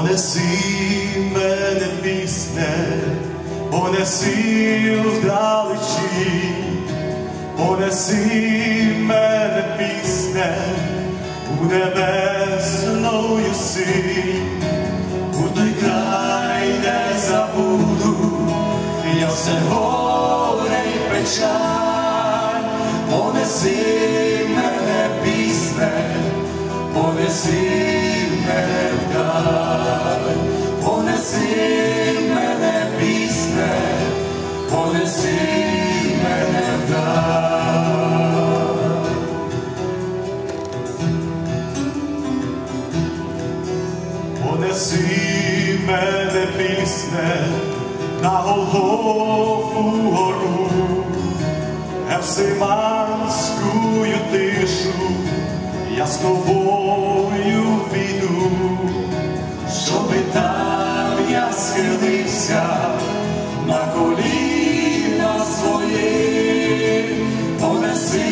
Понеси мене пісне, понеси вдалечі, понеси мене пісне, у небесною синь, у той край не забуду, я все горе й печаль, понеси мене пісне, понеси. мене. Понеси мене пісне, понеси мене вдаль. Понеси мене пісне на Голгофу гору, Евсиманськую тишу, я з схилився на коліна свої, понеси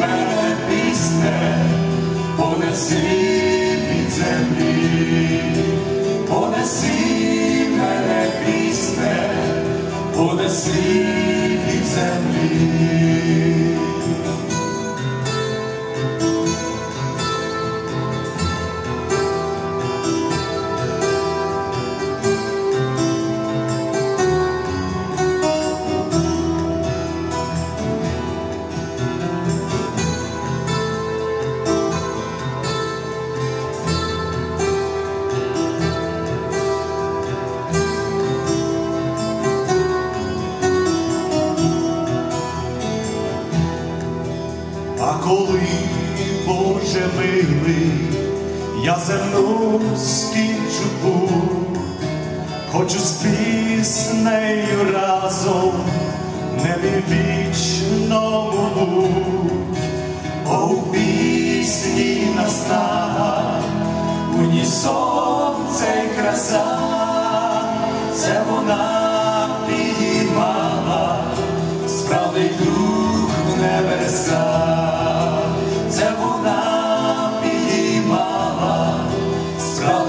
мене пісне, понеси від землі, понеси мене пісне, понеси від землі. Коли, Боже милий, я земну скінчу путь, хочу з піснею разом небі вічному будь. О, у пісні настала, у ній сонце й краса, це вона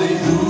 Hallelujah.